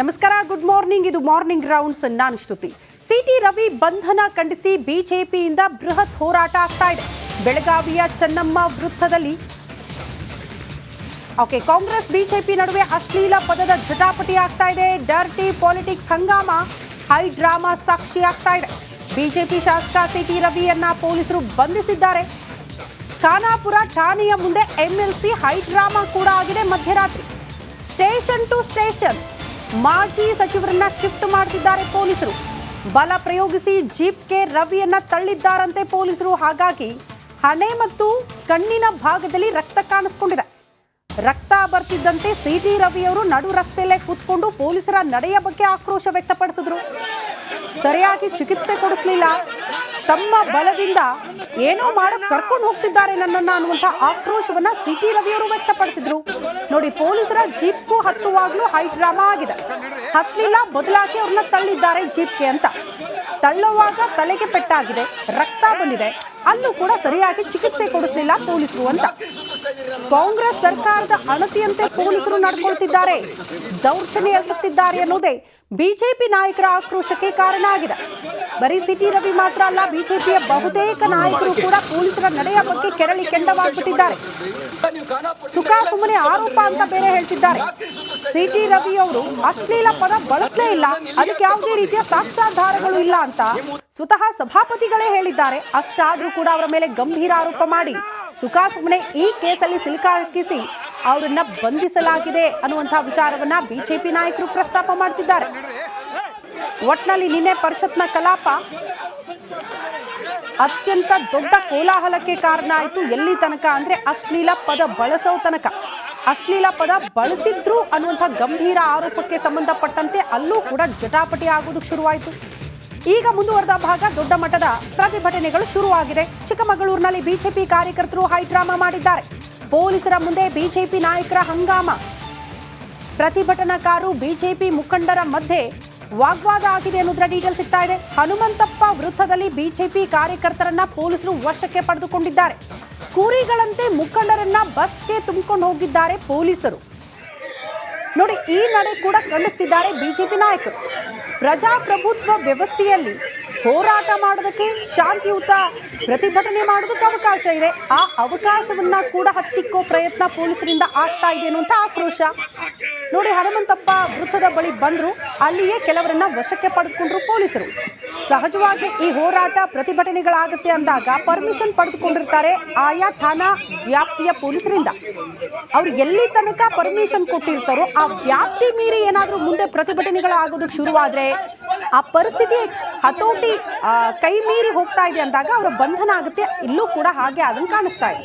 ನಮಸ್ಕಾರ good morning ಇದು morning rounds ನಾನು ಶ್ರುತಿ. ಸಿಟಿ ರವಿ ಬಂಧನ ಖಂಡಿಸಿ ಬಿಜೆಪಿಯಿಂದ ಬೃಹತ್ ಹೋರಾಟ ಆಗ್ತಾ ಇದೆ. ಬೆಳಗಾವಿಯ ಚೆನ್ನಮ್ಮ ವೃತ್ತದಲ್ಲಿ ಓಕೆ, ಕಾಂಗ್ರೆಸ್, ಬಿಜೆಪಿ ನಡುವೆ ಅಶ್ಲೀಲ ಪದದ ಜಟಾಪಟಿ ಆಗ್ತಾ ಇದೆ. ಡರ್ಟಿ ಪಾಲಿಟಿಕ್ಸ್ ಹಂಗಾಮ, ಹೈ ಡ್ರಾಮಾ ಸಾಕ್ಷಿ ಆಗ್ತಾ ಇದೆ. ಬಿಜೆಪಿ ಶಾಸಕ ಸಿಟಿ ರವಿಯನ್ನ ಪೊಲೀಸರು ಬಂಧಿಸಿದ್ದಾರೆ. ಖಾನಾಪುರ ಠಾಣೆಯ ಮುಂದೆ ಎಂಎಲ್ಸಿ ಹೈ ಡ್ರಾಮಾ ಕೂಡ ಆಗಿದೆ ಮಧ್ಯರಾತ್ರಿ. ಸ್ಟೇಷನ್ ಟು ಸ್ಟೇಷನ್ ಮಾಜಿ ಸಚಿವರನ್ನ ಶಿಫ್ಟ್ ಮಾಡ್ತಿದ್ದಾರೆ ಪೊಲೀಸರು. ಬಲ ಪ್ರಯೋಗಿಸಿ ಜೀಪ್ಗೆ ರವಿಯನ್ನ ತಳ್ಳಿದ್ದಾರಂತೆ ಪೊಲೀಸರು. ಹಾಗಾಗಿ ಹಣೆ ಮತ್ತು ಕಣ್ಣಿನ ಭಾಗದಲ್ಲಿ ರಕ್ತ ಕಾಣಿಸ್ಕೊಂಡಿದೆ. ರಕ್ತ ಬರ್ತಿದ್ದಂತೆ ಸಿಟಿ ರವಿ ಅವರು ನಡು ರಸ್ತೆಯಲ್ಲೇ ಕೂತ್ಕೊಂಡು ಪೊಲೀಸರ ನಡೆಯ ಬಗ್ಗೆ ಆಕ್ರೋಶ ವ್ಯಕ್ತಪಡಿಸಿದ್ರು. ಸರಿಯಾಗಿ ಚಿಕಿತ್ಸೆ ಕೊಡಿಸ್ಲಿಲ್ಲ. ತಮ್ಮ ಬಲದಿಂದ ಏನೋ ಮಾಡಕ್ ಕರ್ಕೊಂಡು ಹೋಗ್ತಿದ್ದಾರೆ ನನ್ನನ್ನ ಅನ್ನುವಂತ ಆಕ್ರೋಶವನ್ನ ಸಿಟಿ ರವಿ ಅವರು ವ್ಯಕ್ತಪಡಿಸಿದ್ರು. ನೋಡಿ, ಪೊಲೀಸರ ಜೀಪ್ಗೂ ಹತ್ತುವಾಗ್ಲೂ ಹೈ ಡ್ರಾಮಾ ಆಗಿದೆ. ಹತ್ತಲಿಲ್ಲ, ಬದಲಾಗಿ ಅವ್ರನ್ನ ತಳ್ಳಿದ್ದಾರೆ ಜೀಪ್ಗೆ ಅಂತ. ತಳ್ಳುವಾಗ ತಲೆಗೆ ಪೆಟ್ಟಾಗಿದೆ, ರಕ್ತ ಬಂದಿದೆ. ಅಲ್ಲೂ ಕೂಡ ಸರಿಯಾಗಿ ಚಿಕಿತ್ಸೆ ಕೊಡಿಸ್ಲಿಲ್ಲ ಪೊಲೀಸರು ಅಂತ. ಕಾಂಗ್ರೆಸ್ ಸರ್ಕಾರದ ಅಣತಿಯಂತೆ ಪೊಲೀಸರು ನಡ್ಕೊಳ್ತಿದ್ದಾರೆ. ದೌರ್ಜನ್ಯ ಎಸಗುತ್ತಿದ್ದಾರೆ ಅನ್ನೋದೇ ಬಿಜೆಪಿ ನಾಯಕರ ಆಕ್ರೋಶಕ್ಕೆ ಕಾರಣ ಆಗಿದೆ. ಬರೀ ಸಿಟಿ ರವಿ ಮಾತ್ರ ಅಲ್ಲ, ಬಿಜೆಪಿಯ ಬಹುತೇಕ ನಾಯಕರು ಕೂಡ ಪೊಲೀಸರ ನಡೆಯ ಬಗ್ಗೆ ಕೆರಳಿ ಕೆಂಡವಾಗ್ಬಿಟ್ಟಿದ್ದಾರೆ. ಸುಖ ಸುಮ್ಮನೆ ಆರೋಪ ಅಂತ ಬೇರೆ ಹೇಳ್ತಿದ್ದಾರೆ. ಸಿಟಿ ರವಿ ಅವರು ಅಶ್ಲೀಲ ಪದ ಬಳಸಲೇ ಇಲ್ಲ, ಅದಕ್ಕೆ ಯಾವುದೇ ರೀತಿಯ ಸಾಕ್ಷಾಧಾರಗಳು ಇಲ್ಲ ಅಂತ ಸ್ವತಃ ಸಭಾಪತಿಗಳೇ ಹೇಳಿದ್ದಾರೆ. ಅಷ್ಟಾದ್ರೂ ಕೂಡ ಅವರ ಮೇಲೆ ಗಂಭೀರ ಆರೋಪ ಮಾಡಿ. ಸುಖ ಸುಮ್ಮನೆ ಈ ಕೇಸಲ್ಲಿ ಸಿಲುಕಾಕಿಸಿ ಅವರನ್ನ ಬಂಧಿಸಲಾಗಿದೆ ಅನ್ನುವಂತಹ ವಿಚಾರವನ್ನ ಬಿಜೆಪಿ ನಾಯಕರು ಪ್ರಸ್ತಾಪ ಮಾಡ್ತಿದ್ದಾರೆ. ಒಟ್ನಲ್ಲಿ ನಿನ್ನೆ ಪರಿಷತ್ನ ಕಲಾಪ ಅತ್ಯಂತ ದೊಡ್ಡ ಕೋಲಾಹಲಕ್ಕೆ ಕಾರಣ ಆಯಿತು. ಎಲ್ಲಿ ತನಕ ಅಂದ್ರೆ ಅಶ್ಲೀಲ ಪದ ಬಳಸೋ ತನಕ. ಅಶ್ಲೀಲ ಪದ ಬಳಸಿದ್ರು ಅನ್ನುವಂಥ ಗಂಭೀರ ಆರೋಪಕ್ಕೆ ಸಂಬಂಧಪಟ್ಟಂತೆ ಅಲ್ಲೂ ಕೂಡ ಜಟಾಪಟಿ ಆಗೋದಕ್ಕೆ ಶುರುವಾಯಿತು. ಈಗ ಮುಂದುವರೆದ ಭಾಗ ದೊಡ್ಡ ಮಟ್ಟದ ಪ್ರತಿಭಟನೆಗಳು ಶುರುವಾಗಿದೆ. ಚಿಕ್ಕಮಗಳೂರಿನಲ್ಲಿ ಬಿಜೆಪಿ ಕಾರ್ಯಕರ್ತರು ಹೈಡ್ರಾಮಾ ಮಾಡಿದ್ದಾರೆ. ಪೊಲೀಸರ ಮುಂದೆ ಬಿಜೆಪಿ ನಾಯಕರ ಹಂಗಾಮ. ಪ್ರತಿಭಟನಾಕಾರು ಬಿಜೆಪಿ ಮುಖಂಡರ ಮಧ್ಯೆ ವಾಗ್ವಾದ ಆಗಿದೆ ಅನ್ನೋದರ ಡೀಟೇಲ್ ಸಿಗ್ತಾ ಇದೆ. ಹನುಮಂತಪ್ಪ ವೃತ್ತದಲ್ಲಿ ಬಿಜೆಪಿ ಕಾರ್ಯಕರ್ತರನ್ನ ಪೊಲೀಸರು ವಶಕ್ಕೆ ಪಡೆದುಕೊಂಡಿದ್ದಾರೆ. ಕೂರಿಗಳಂತೆ ಮುಖಂಡರನ್ನ ಬಸ್ಗೆ ತುಂಬಿಕೊಂಡು ಹೋಗಿದ್ದಾರೆ ಪೊಲೀಸರು. ನೋಡಿ, ಈ ನಡೆ ಕೂಡ ಖಂಡಿಸ್ತಿದ್ದಾರೆ ಬಿಜೆಪಿ ನಾಯಕರು. ಪ್ರಜಾಪ್ರಭುತ್ವ ವ್ಯವಸ್ಥೆಯಲ್ಲಿ ಹೋರಾಟ ಮಾಡೋದಕ್ಕೆ ಶಾಂತಿಯುತ ಪ್ರತಿಭಟನೆ ಮಾಡೋದಕ್ಕೆ ಅವಕಾಶ ಇದೆ. ಆ ಅವಕಾಶವನ್ನ ಕೂಡ ಹತ್ತಿಕ್ಕೋ ಪ್ರಯತ್ನ ಪೊಲೀಸರಿಂದ ಆಗ್ತಾ ಇದೆ ಅನ್ನುವಂಥ ಆಕ್ರೋಶ. ನೋಡಿ, ಹನುಮಂತಪ್ಪ ವೃತ್ತದ ಬಳಿ ಬಂದರು. ಅಲ್ಲಿಯೇ ಕೆಲವರನ್ನ ವಶಕ್ಕೆ ಪಡೆದುಕೊಂಡ್ರು ಪೊಲೀಸರು. ಸಹಜವಾಗಿ ಈ ಹೋರಾಟ ಪ್ರತಿಭಟನೆಗಳಾಗುತ್ತೆ ಅಂದಾಗ ಪರ್ಮಿಷನ್ ಪಡೆದುಕೊಂಡಿರ್ತಾರೆ ಆಯಾ ಠಾಣಾ ವ್ಯಾಪ್ತಿಯ ಪೊಲೀಸರಿಂದ. ಅವ್ರು ಎಲ್ಲಿ ತನಕ ಪರ್ಮಿಷನ್ ಕೊಟ್ಟಿರ್ತಾರೋ ಆ ವ್ಯಾಪ್ತಿ ಮೀರಿ ಏನಾದರೂ ಮುಂದೆ ಪ್ರತಿಭಟನೆಗಳಾಗೋದಕ್ಕೆ ಶುರುವಾದ್ರೆ ಆ ಪರಿಸ್ಥಿತಿ ಹತೋಟಿ ಕೈ ಮೀರಿ ಹೋಗ್ತಾ ಇದೆ ಅಂದಾಗ ಅವರ ಬಂಧನ ಆಗುತ್ತೆ. ಇಲ್ಲೂ ಕೂಡ ಹಾಗೆ ಅದನ್ನು ಕಾಣಿಸ್ತಾ ಇದೆ.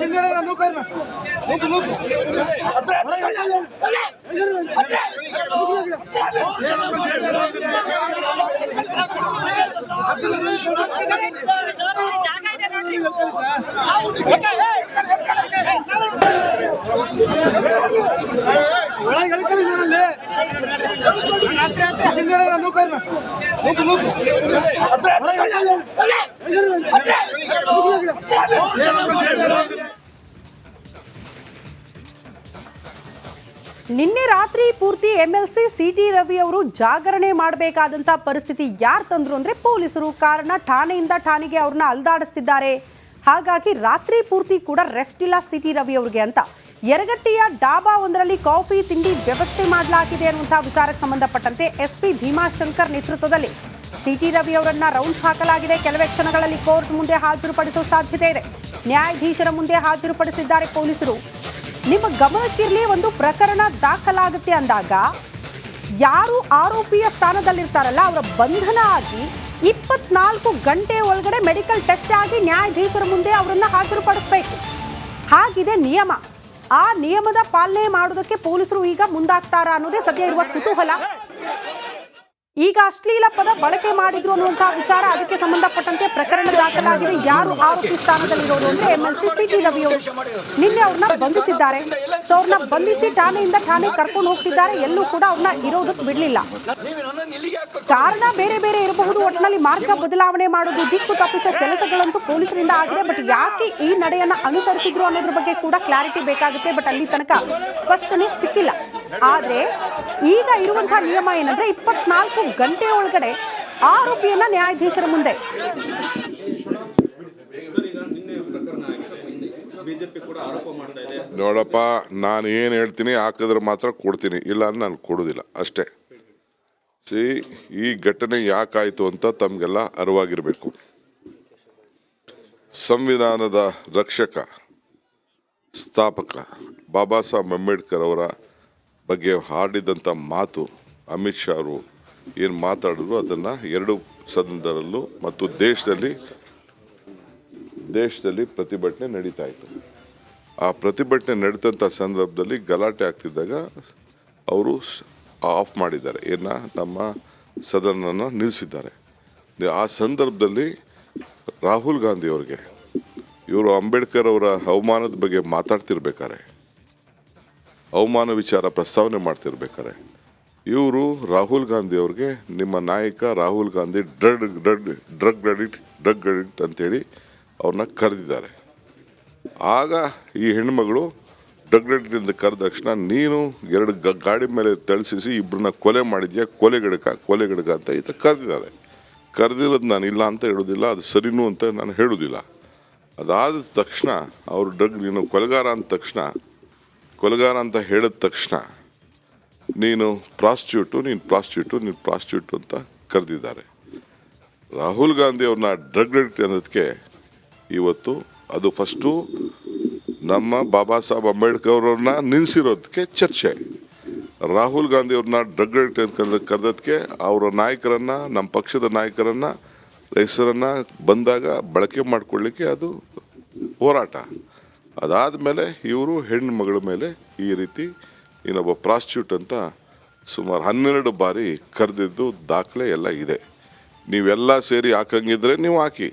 ಹಿಂದ್ಗಡೆ ನೂಕು ನೂಕು ನೂಕು ನಿನ್ನೆ ರಾತ್ರಿ ಪೂರ್ತಿ ಎಂಎಲ್ಸಿ ಸಿಟಿ ರವಿ ಅವರು ಜಾಗರಣೆ ಮಾಡಬೇಕಾದಂತ ಪರಿಸ್ಥಿತಿ ಯಾರು ತಂದ್ರು ಅಂದ್ರೆ ಪೊಲೀಸರು. ಕಾರಣ ಠಾಣೆಯಿಂದ ಠಾಣೆಗೆ ಅವ್ರನ್ನ ಅಲ್ದಾಡಿಸ್ತಿದ್ದಾರೆ. ಹಾಗಾಗಿ ರಾತ್ರಿ ಪೂರ್ತಿ ಕೂಡ ರೆಸ್ಟ್ ಇಲ್ಲ ಸಿಟಿ ರವಿ ಅವರಿಗೆ ಅಂತ. ಯರಗಟ್ಟಿಯ ಡಾಬಾ ಒಂದರಲ್ಲಿ ಕಾಫಿ, ತಿಂಡಿ ವ್ಯವಸ್ಥೆ ಮಾಡಲಾಗಿದೆ ಅನ್ನುವಂತಹ ವಿಚಾರಕ್ಕೆ ಸಂಬಂಧಪಟ್ಟಂತೆ ಎಸ್ಪಿ ಭೀಮಾಶಂಕರ್ ನೇತೃತ್ವದಲ್ಲಿ ಸಿಟಿ ರವಿ ಅವರನ್ನ ರೌಂಡ್ ಹಾಕಲಾಗಿದೆ. ಕೆಲವೇ ಕ್ಷಣಗಳಲ್ಲಿ ಕೋರ್ಟ್ ಮುಂದೆ ಹಾಜರುಪಡಿಸುವ ಸಾಧ್ಯತೆ ಇದೆ. ನ್ಯಾಯಾಧೀಶರ ಮುಂದೆ ಹಾಜರುಪಡಿಸಿದ್ದಾರೆ ಪೊಲೀಸರು. ನಿಮ್ಮ ಗಮನಕ್ಕಿರಲಿ ಒಂದು ಪ್ರಕರಣ ದಾಖಲಾಗುತ್ತೆ ಅಂದಾಗ ಯಾರು ಆರೋಪಿಯ ಸ್ಥಾನದಲ್ಲಿರ್ತಾರಲ್ಲ, ಅವರ ಬಂಧನ ಆಗಿ ಇಪ್ಪತ್ನಾಲ್ಕು ಗಂಟೆ ಒಳಗಡೆ ಮೆಡಿಕಲ್ ಟೆಸ್ಟ್ ಆಗಿ ನ್ಯಾಯಾಧೀಶರ ಮುಂದೆ ಅವರನ್ನು ಹಾಜರುಪಡಿಸಬೇಕು. ಹಾಗಿದೆ ನಿಯಮ. ಆ ನಿಯಮದ ಪಾಲನೆ ಮಾಡೋದಕ್ಕೆ ಪೊಲೀಸರು ಈಗ ಮುಂದಾಗ್ತಾರಾ ಅನ್ನೋದೇ ಸದ್ಯ ಇರುವ ಕುತೂಹಲ. ಈಗ ಅಶ್ಲೀಲ ಪದ ಬಳಕೆ ಮಾಡಿದ್ರು ಅನ್ನುವಂತಹ ವಿಚಾರ ಅದಕ್ಕೆ ಸಂಬಂಧಪಟ್ಟಂತೆ ಪ್ರಕರಣ ದಾಖಲಾಗಿದೆ. ಯಾರು ಆರೋಪಿ ಸ್ಥಾನದಲ್ಲಿರೋರು ಅಂದ್ರೆ M L C C T Ravi ಅವರು. ನಿನ್ನೆ ಅವ್ರನ್ನ ಬಂಧಿಸಿದ್ದಾರೆ. ಸೊ ಅವ್ರನ್ನ ಬಂಧಿಸಿ ಠಾಣೆಯಿಂದ ಠಾಣೆ ಕರ್ಕೊಂಡು ಹೋಗ್ತಿದ್ದಾರೆ. ಎಲ್ಲೂ ಕೂಡ ಅವ್ರನ್ನ ಇರೋದಕ್ಕೆ ಬಿಡಲಿಲ್ಲ. ಕಾರಣ ಬೇರೆ ಬೇರೆ ಇರಬಹುದು. ಒಟ್ಟಿನಲ್ಲಿ ಮಾರ್ಗ ಬದಲಾವಣೆ ಮಾಡೋದು ದಿಕ್ಕು ತಪ್ಪಿಸೋ ಕೆಲಸಗಳಂತೂ ಪೊಲೀಸರಿಂದ ಆಗಿದೆ. ಬಟ್ ಯಾಕೆ ಈ ನಡೆಯನ್ನ ಅನುಸರಿಸಿದ್ರು ಅನ್ನೋದ್ರ ಬಗ್ಗೆ ಕೂಡ ಕ್ಲಾರಿಟಿ ಬೇಕಾಗುತ್ತೆ. ಬಟ್ ಅಲ್ಲಿ ತನಕ ಸ್ಪಷ್ಟನೆ ಸಿಕ್ಕಿಲ್ಲ. ಆದ್ರೆ ಈಗ ಇರುವಂತಹ ನಿಯಮ ಏನಂದ್ರೆ ಇಪ್ಪತ್ನಾಲ್ಕು ಗಂಟೆ ಒಳಗಡೆ ಆರೋಪಿಯನ್ನ ನ್ಯಾಯಾಧೀಶರ ಮುಂದೆ. ನೋಡಪ್ಪ, ನಾನು ಏನು ಹೇಳ್ತೀನಿ ಹಾಕಿದ್ರೆ ಮಾತ್ರ ಕೊಡ್ತೀನಿ, ಇಲ್ಲ ಅಂದ್ರೆ ನಾನು ಕೊಡೋದಿಲ್ಲ, ಅಷ್ಟೇ. ಸಿ, ಈ ಘಟನೆ ಯಾಕಾಯಿತು ಅಂತ ತಮಗೆಲ್ಲ ಅರಿವಾಗಿರಬೇಕು. ಸಂವಿಧಾನದ ರಕ್ಷಕ, ಸ್ಥಾಪಕ, ಬಾಬಾ ಸಾಹೇಬ್ ಅಂಬೇಡ್ಕರ್ ಅವರ ಬಗ್ಗೆ ಹಾಡಿದಂಥ ಮಾತು ಅಮಿತ್ ಶಾ ಅವರು ಏನು ಮಾತಾಡಿದ್ರು ಅದನ್ನು ಎರಡು ಸದನದಲ್ಲೂ ಮತ್ತು ದೇಶದಲ್ಲಿ ದೇಶದಲ್ಲಿ ಪ್ರತಿಭಟನೆ ನಡೀತಾ ಇತ್ತು. ಆ ಪ್ರತಿಭಟನೆ ನಡೆದಂಥ ಸಂದರ್ಭದಲ್ಲಿ ಗಲಾಟೆ ಆಗ್ತಿದ್ದಾಗ ಅವರು ಆಫ್ ಮಾಡಿದ್ದಾರೆ. ಏನ ನಮ್ಮ ಸದನನ ನಿಲ್ಲಿಸಿದ್ದಾರೆ ಆ ಸಂದರ್ಭದಲ್ಲಿ ರಾಹುಲ್ ಗಾಂಧಿ ಅವರಿಗೆ ಇವರು ಅಂಬೇಡ್ಕರ್ ಅವರ ಅವಮಾನದ ಬಗ್ಗೆ ಮಾತಾಡ್ತಿರ್ಬೇಕಾರೆ. ಅವಮಾನ ವಿಚಾರ ಪ್ರಸ್ತಾವನೆ ಮಾಡ್ತಿರ್ಬೇಕಾರೆ. ಇವರು ರಾಹುಲ್ ಗಾಂಧಿ ಅವ್ರಿಗೆ ನಿಮ್ಮ ನಾಯಕ Rahul Gandhi drug drug drug addict drug addict ಅಂತೇಳಿ ಅವ್ರನ್ನ ಕರೆದಿದ್ದಾರೆ. ಆಗ ಈ ಹೆಣ್ಮಗಳು ಡ್ರಗ್ ಅಡಿಕ್ಟಿಂದ ಕರೆದ ತಕ್ಷಣ ನೀನು ಎರಡು ಗಾಡಿ ಮೇಲೆ ತಳಿಸಿಸಿ ಇಬ್ಬರನ್ನ ಕೊಲೆ ಮಾಡಿದ್ಯಾ? ಕೊಲೆಗಡಕ ಕೊಲೆಗಡಕ ಅಂತ ಈತ ಕರೆದಿದ್ದಾರೆ. ಕರೆದಿರೋದು ನಾನು ಇಲ್ಲ ಅಂತ ಹೇಳೋದಿಲ್ಲ, ಅದು ಸರಿನೂ ಅಂತ ನಾನು ಹೇಳೋದಿಲ್ಲ. ಅದಾದ ತಕ್ಷಣ ಅವರು ಡ್ರಗ್ ನೀನು ಕೊಲೆಗಾರ ಅಂದ ತಕ್ಷಣ ಕೊಲೆಗಾರ ಅಂತ ಹೇಳಿದ ತಕ್ಷಣ ನೀನು ಪ್ರಾಸ್ಟ್ಯೂಟು ನೀನು ಪ್ರಾಸ್ಟ್ಯೂಟು ನೀನು ಪ್ರಾಸ್ಟ್ಯೂಟ್ ಅಂತ ಕರೆದಿದ್ದಾರೆ. ರಾಹುಲ್ ಗಾಂಧಿ ಅವ್ರನ್ನ ಡ್ರಗ್ ಅಡಿಕ್ಟ್ ಅನ್ನೋದಕ್ಕೆ ಇವತ್ತು ಅದು ಫಸ್ಟು ನಮ್ಮ ಬಾಬಾ ಸಾಹೇಬ್ ಅಂಬೇಡ್ಕರ್ ಅವ್ರನ್ನ ನಿಲ್ಲಿಸಿರೋದಕ್ಕೆ ಚರ್ಚೆ. ರಾಹುಲ್ ಗಾಂಧಿ ಅವ್ರನ್ನ ಡ್ರಗ್ ಅಂತ ಕರೆದಕ್ಕೆ ಅವರ ನಾಯಕರನ್ನು, ನಮ್ಮ ಪಕ್ಷದ ನಾಯಕರನ್ನು ಹೆಸರನ್ನು ಬಂದಾಗ ಬಳಕೆ ಮಾಡಿಕೊಳ್ಳಿಕ್ಕೆ ಅದು ಹೋರಾಟ. ಅದಾದಮೇಲೆ ಇವರು ಹೆಣ್ಣು ಮಗಳ ಮೇಲೆ ಈ ರೀತಿ ಇನ್ನೊಬ್ಬ ಪ್ರಾಸ್ಟ್ಯೂಟ್ ಅಂತ ಸುಮಾರು ಹನ್ನೆರಡು ಬಾರಿ ಕರೆದಿದ್ದು ದಾಖಲೆ ಎಲ್ಲ ಇದೆ. ನೀವೆಲ್ಲ ಸೇರಿ ಹಾಕಂಗಿದ್ರೆ ನೀವು ಹಾಕಿ.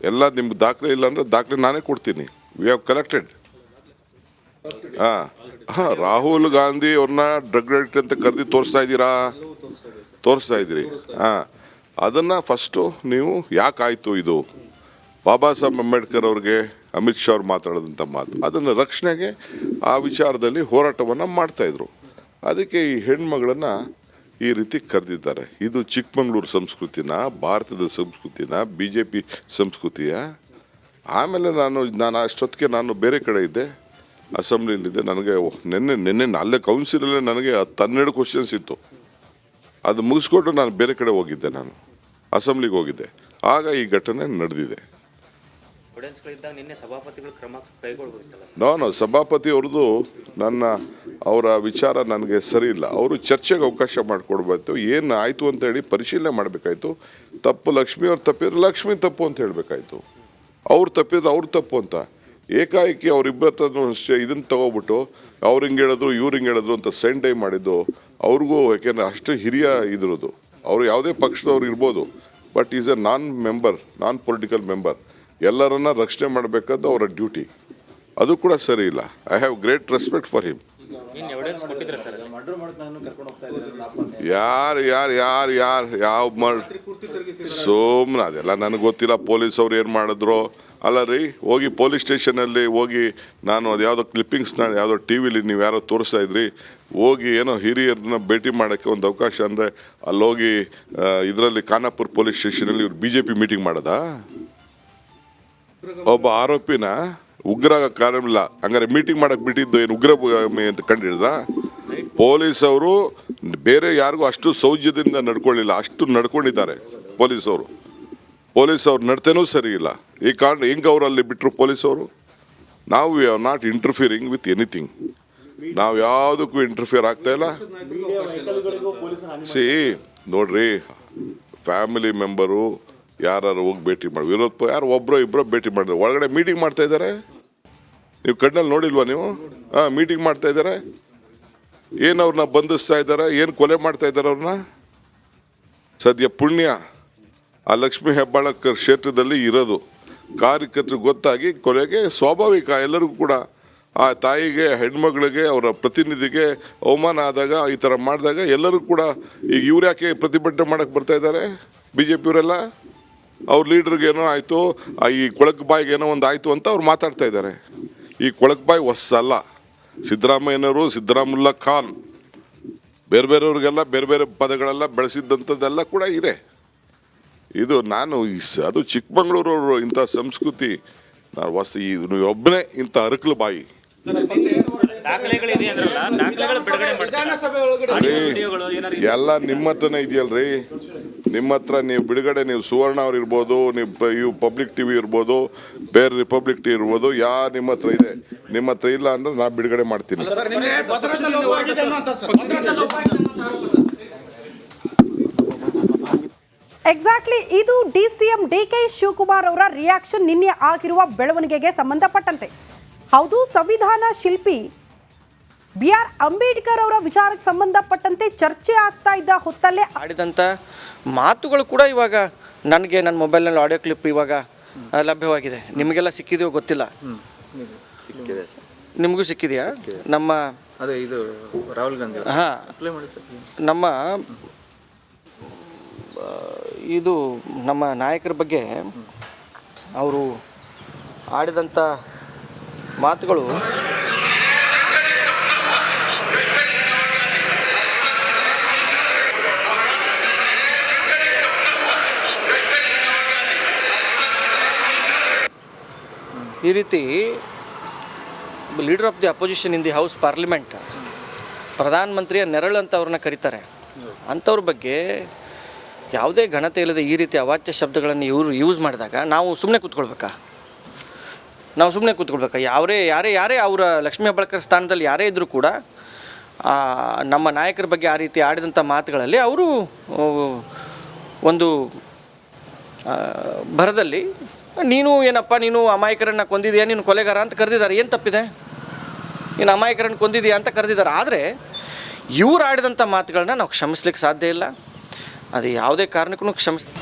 ಎಲ್ಲ ನಿಮ್ಗೆ ದಾಖಲೆ ಇಲ್ಲ ಅಂದ್ರೆ ದಾಖಲೆ ನಾನೇ ಕೊಡ್ತೀನಿ. ವಿ ಹ್ಯಾವ್ ಕಲೆಕ್ಟೆಡ್ ಹಾ. ಹಾಂ, ರಾಹುಲ್ ಗಾಂಧಿ ಅವ್ರನ್ನ ಡ್ರಗ್ ಅಡಿಕ್ಟ್ ಅಂತ ಕರೆದಿ ತೋರಿಸ್ತಾ ಇದ್ದೀರಾ? ತೋರಿಸ್ತಾ ಇದ್ದೀರಿ ಹಾಂ. ಅದನ್ನು ಫಸ್ಟು ನೀವು ಯಾಕಾಯಿತು ಇದು? ಬಾಬಾ ಸಾಹೇಬ್ ಅಂಬೇಡ್ಕರ್ ಅವ್ರಿಗೆ ಅಮಿತ್ ಶಾ ಅವ್ರು ಮಾತಾಡಿದಂಥ ಮಾತು. ಅದನ್ನು ರಕ್ಷಣೆಗೆ ಆ ವಿಚಾರದಲ್ಲಿ ಹೋರಾಟವನ್ನು ಮಾಡ್ತಾಯಿದ್ರು ಅದಕ್ಕೆ ಈ ಹೆಣ್ಮಗಳನ್ನು ಈ ರೀತಿ ಕರೆದಿದ್ದಾರೆ. ಇದು ಚಿಕ್ಕಮಂಗ್ಳೂರು ಸಂಸ್ಕೃತಿನ, ಭಾರತದ ಸಂಸ್ಕೃತಿನ ಬಿ ಜೆ ಪಿ ಸಂಸ್ಕೃತಿಯ. ಆಮೇಲೆ ನಾನು ನಾನು ಅಷ್ಟೊತ್ತಿಗೆ ನಾನು ಬೇರೆ ಕಡೆ ಇದ್ದೆ. ಅಸೆಂಬ್ಲಿಲಿದ್ದೆ ನನಗೆ ನಿನ್ನೆ ನಿನ್ನೆ ಅಲ್ಲೇ ಕೌನ್ಸಿಲಲ್ಲೇ ನನಗೆ ಹನ್ನೆರಡು ಕ್ವಶನ್ಸ್ ಇತ್ತು. ಅದು ಮುಗಿಸ್ಕೊಂಡು ನಾನು ಬೇರೆ ಕಡೆ ಹೋಗಿದ್ದೆ ನಾನು. ಅಸೆಂಬ್ಲಿಗೆ ಹೋಗಿದ್ದೆ. ಆಗ ಈ ಘಟನೆ ನಡೆದಿದೆ. ಇದ್ದಾಗ ನಿನ್ನೆ ಸಭಾಪತಿ ಅವ್ರದ್ದು ನನ್ನ, ಅವರ ವಿಚಾರ ನನಗೆ ಸರಿ ಇಲ್ಲ. ಅವರು ಚರ್ಚೆಗೆ ಅವಕಾಶ ಮಾಡಿಕೊಡ್ಬೇಕು. ಏನು ಆಯಿತು ಅಂತ ಹೇಳಿ ಪರಿಶೀಲನೆ ಮಾಡಬೇಕಾಯ್ತು. ತಪ್ಪು ಲಕ್ಷ್ಮಿ ಅವ್ರು ತಪ್ಪಿದ್ರೆ ಲಕ್ಷ್ಮಿ ತಪ್ಪು ಅಂತ ಹೇಳಬೇಕಾಯ್ತು. ಅವ್ರು ತಪ್ಪಿದ್ರೆ ಅವ್ರು ತಪ್ಪು ಅಂತ. ಏಕಾಏಕಿ ಅವ್ರಿಬ್ಬರ ಅಷ್ಟೇ ಇದನ್ನು ತಗೋಬಿಟ್ಟು, ಅವ್ರು ಹಿಂಗೆ ಹೇಳಿದ್ರು, ಇವ್ರು ಹಿಂಗೆ ಹೇಳಿದ್ರು ಅಂತ ಸೆಂಡ್ ಮಾಡಿದ್ದು, ಅವ್ರಿಗೂ ಯಾಕೆಂದ್ರೆ ಅಷ್ಟು ಹಿರಿಯ ಇದ್ರದ್ದು. ಅವರು ಯಾವುದೇ ಪಕ್ಷದವ್ರು ಇರ್ಬೋದು. But is a non member non political member. ಎಲ್ಲರನ್ನ ರಕ್ಷಣೆ ಮಾಡಬೇಕಾದ್ದು ಅವರ ಡ್ಯೂಟಿ. ಅದು ಕೂಡ ಸರಿ ಇಲ್ಲ. I have great respect for him ಇನ್ನು ಎವಿಡೆನ್ಸ್ ಕೊಟ್ಟಿದ್ರೆ ಸರ್? ಮರ್ಡರ್ ಮಾಡಕ್ ನಾನು ಕರ್ಕೊಂಡು ಹೋಗ್ತಾ ಇದ್ದಾರೆ ಯಾರು ಯಾರು ಯಾರು ಯಾರು ಯಾವ ಮಾಡ್ ಸುಮ್ಮನೆ ಅದೆಲ್ಲ ನನಗೆ ಗೊತ್ತಿಲ್ಲ. ಪೊಲೀಸ್ ಅವ್ರು ಏನು ಮಾಡಿದ್ರು? ಅಲ್ಲ ರೀ ಹೋಗಿ ಪೊಲೀಸ್ ಸ್ಟೇಷನಲ್ಲಿ ಹೋಗಿ ನಾನು ಅದು ಯಾವುದೋ ಕ್ಲಿಪ್ಪಿಂಗ್ಸ್ನ ಯಾವುದೋ ಟಿ ವಿಲಿ ನೀವು ಯಾರೋ ತೋರಿಸ್ತಾ ಇದ್ರಿ. ಹೋಗಿ ಏನೋ ಹಿರಿಯರನ್ನ ಭೇಟಿ ಮಾಡೋಕ್ಕೆ ಒಂದು ಅವಕಾಶ ಅಂದರೆ ಅಲ್ಲಿ ಹೋಗಿ ಇದರಲ್ಲಿ ಖಾನಾಪುರ ಪೊಲೀಸ್ ಸ್ಟೇಷನಲ್ಲಿ ಇವ್ರು ಬಿ ಜೆ ಪಿ ಮೀಟಿಂಗ್ ಮಾಡೋದಾ? ಒಬ್ಬ ಆರೋಪಿನ ಉಗ್ರ ಇಲ್ಲ ಹಂಗಾರೆ ಮೀಟಿಂಗ್ ಮಾಡಕ್ ಬಿಟ್ಟಿದ್ದು ಏನು ಉಗ್ರ ಅಂತ ಅಂತ ಹಿಡಿದ ಪೊಲೀಸ್ ಅವರು ಬೇರೆ ಯಾರಿಗೂ ಅಷ್ಟು ಸೌಜ್ಯದಿಂದ ನಡ್ಕೊಳ್ಳಿಲ್ಲ. ಅಷ್ಟು ನಡ್ಕೊಂಡಿದ್ದಾರೆ ಪೊಲೀಸ್ ಅವರು ಪೊಲೀಸ್ ಅವ್ರು ನಡ್ತೇನೂ ಸರಿ ಇಲ್ಲ. ಈ ಕಾರಣ ಹೆಂಗೆ ಅವರಲ್ಲಿ ಅಲ್ಲಿ ಪೊಲೀಸ್ ಅವರು ನಾವು we are not interfering with anything ನಾವು ಯಾವುದಕ್ಕೂ ಇಂಟರ್ಫಿಯರ್ ಆಗ್ತಾ ಇಲ್ಲ. ಸಿ ನೋಡ್ರಿ ಫ್ಯಾಮಿಲಿ ಮೆಂಬರು ಯಾರು ಹೋಗಿ ಭೇಟಿ ಮಾಡಿ, ವಿರೋಧ ಪ- ಯಾರು ಒಬ್ಬರು ಇಬ್ಬರು ಭೇಟಿ ಮಾಡಿದ್ರು. ಒಳಗಡೆ ಮೀಟಿಂಗ್ ಮಾಡ್ತಾ ಇದ್ದಾರೆ ನೀವು ಕಣ್ಣಲ್ಲಿ ನೋಡಿಲ್ವಾ ನೀವು? ಹಾಂ ಮೀಟಿಂಗ್ ಮಾಡ್ತಾ ಇದ್ದಾರೆ ಏನು ಅವ್ರನ್ನ ಬಂಧಿಸ್ತಾ ಇದ್ದಾರೆ ಏನು ಕೊಲೆ ಮಾಡ್ತಾ ಇದ್ದಾರೆ ಅವ್ರನ್ನ? ಸದ್ಯ ಪುಣ್ಯ. ಆ ಲಕ್ಷ್ಮೀ ಹೆಬ್ಬಾಳಕರ್ ಕ್ಷೇತ್ರದಲ್ಲಿ ಇರೋದು. ಕಾರ್ಯಕರ್ತರು ಗೊತ್ತಾಗಿ ಕೊಲೆಗೆ ಸ್ವಾಭಾವಿಕ. ಎಲ್ಲರಿಗೂ ಕೂಡ ಆ ತಾಯಿಗೆ, ಹೆಣ್ಮಗಳಿಗೆ, ಅವರ ಪ್ರತಿನಿಧಿಗೆ ಅವಮಾನ ಆದಾಗ, ಈ ಥರ ಮಾಡಿದಾಗ ಎಲ್ಲರೂ ಕೂಡ ಈಗ ಇವ್ರು ಯಾಕೆ ಪ್ರತಿಭಟನೆ ಮಾಡೋಕ್ಕೆ ಬರ್ತಾ ಇದ್ದಾರೆ ಬಿ ಜೆ ಪಿಯವರೆಲ್ಲ ಅವ್ರ ಲೀಡ್ರಿಗೆ ಏನೋ ಆಯಿತು ಈ ಕೊಳಕ್ ಬಾಯಿಗೆ ಏನೋ ಒಂದು ಆಯಿತು ಅಂತ ಅವ್ರು ಮಾತಾಡ್ತಾ ಇದ್ದಾರೆ. ಈ ಕೊಳಕ್ ಬಾಯಿ ಹೊಸಲ್ಲ ಸಿದ್ದರಾಮಯ್ಯನವರು ಸಿದ್ದರಾಮುಲ್ಲಾ ಖಾನ್. ಬೇರೆ ಬೇರೆಯವ್ರಿಗೆಲ್ಲ ಬೇರೆ ಬೇರೆ ಪದಗಳೆಲ್ಲ ಬೆಳೆಸಿದ್ದಂಥದ್ದೆಲ್ಲ ಕೂಡ ಇದೆ. ಇದು ನಾನು ಈ ಸ- ಅದು ಚಿಕ್ಕಮಂಗ್ಳೂರವರು ಇಂಥ ಸಂಸ್ಕೃತಿ ನಾನು ಹೊಸ ಈ ಒಬ್ಬನೇ ಇಂಥ ಅರಕಲು ಬಾಯಿ. ಎಲ್ಲ ನಿಮ್ಮ ಹತ್ರನೇ ಇದೆಯಲ್ರಿ? ನಿಮ್ಮ ಹತ್ರ ನೀವು ಬಿಡುಗಡೆ ನೀವು ಸುವರ್ಣ ಅವ್ರು ಇರ್ಬೋದು ನೀವು ಇವು ಪಬ್ಲಿಕ್ ಟಿವಿ ಇರ್ಬೋದು ಬೇರೆ ರಿಪಬ್ಲಿಕ್ ಟಿವಿ ಇರ್ಬೋದು ಯಾ ನಿಮ್ಮ ಹತ್ರ ಇದೆ. ನಿಮ್ಮ ಹತ್ರ ಇಲ್ಲ ಅಂದ್ರೆ ನಾ ಬಿಡುಗಡೆ ಮಾಡ್ತೀನಿ. ಎಕ್ಸಾಕ್ಟ್ಲಿ ಇದು D C M D K Shivakumar ಅವರ ರಿಯಾಕ್ಷನ್ ನಿನ್ನೆ ಆಗಿರುವ ಬೆಳವಣಿಗೆಗೆ ಸಂಬಂಧಪಟ್ಟಂತೆ. ಹೌದು ಸಂವಿಧಾನ ಶಿಲ್ಪಿ ಬಿ ಆರ್ ಅಂಬೇಡ್ಕರ್ ಅವರ ವಿಚಾರಕ್ಕೆ ಸಂಬಂಧಪಟ್ಟಂತೆ ಚರ್ಚೆ ಆಗ್ತಾ ಇದ್ದ ಹೊತ್ತಲ್ಲೇ ಆಡಿದಂಥ ಮಾತುಗಳು ಕೂಡ ಇವಾಗ ನನಗೆ ನನ್ನ ಮೊಬೈಲ್ನಲ್ಲಿ ಆಡಿಯೋ ಕ್ಲಿಪ್ ಇವಾಗ ಲಭ್ಯವಾಗಿದೆ. ನಿಮಗೆಲ್ಲ ಸಿಕ್ಕಿದೆಯೋ ಗೊತ್ತಿಲ್ಲ. ನಿಮಗೂ ಸಿಕ್ಕಿದೆಯಾ? ನಮ್ಮ ಅದೇ ಇದು ರಾಹುಲ್ ಗಾಂಧಿ ಹಾಂ. ನಮ್ಮ ಇದು ನಮ್ಮ ನಾಯಕರ ಬಗ್ಗೆ ಅವರು ಆಡಿದಂಥ ಮಾತುಗಳು ಈ ರೀತಿ leader of the opposition in the house parliament ಪ್ರಧಾನಮಂತ್ರಿಯ ನೆರಳು ಅಂತ ಅವ್ರನ್ನ ಕರೀತಾರೆ. ಅಂಥವ್ರ ಬಗ್ಗೆ ಯಾವುದೇ ಘನತೆ ಇಲ್ಲದೆ ಈ ರೀತಿ ಅವಾಚ್ಯ ಶಬ್ದಗಳನ್ನು ಇವರು ಯೂಸ್ ಮಾಡಿದಾಗ ನಾವು ಸುಮ್ಮನೆ ಕೂತ್ಕೊಳ್ಬೇಕಾ? ನಾವು ಸುಮ್ಮನೆ ಕೂತ್ಕೊಳ್ಬೇಕಾ? ಯಾರೇ ಯಾರೇ ಯಾರೇ ಅವರ ಲಕ್ಷ್ಮೀ ಹೆಬ್ಬಾಳ್ಕರ್ ಸ್ಥಾನದಲ್ಲಿ ಯಾರೇ ಇದ್ದರೂ ಕೂಡ ನಮ್ಮ ನಾಯಕರ ಬಗ್ಗೆ ಆ ರೀತಿ ಆಡಿದಂಥ ಮಾತುಗಳಲ್ಲಿ ಅವರು ಒಂದು ಭರದಲ್ಲಿ ನೀನು ಏನಪ್ಪ, ನೀನು ಅಮಾಯಕರನ್ನು ಕೊಂದಿದೆಯಾ? ನೀನು ಕೊಲೆಗಾರ ಅಂತ ಕರೆದಿದ್ದಾರೆ. ಏನು ತಪ್ಪಿದೆ? ನೀನು ಅಮಾಯಕರನ್ನು ಕೊಂದಿದೆಯಾ ಅಂತ ಕರೆದಿದ್ದಾರೆ. ಆದರೆ ಇವ್ರು ಆಡಿದಂಥ ಮಾತುಗಳನ್ನ ನಾವು ಕ್ಷಮಿಸ್ಲಿಕ್ಕೆ ಸಾಧ್ಯ ಇಲ್ಲ. ಅದು ಯಾವುದೇ ಕಾರಣಕ್ಕೂ ಕ್ಷಮಿಸ್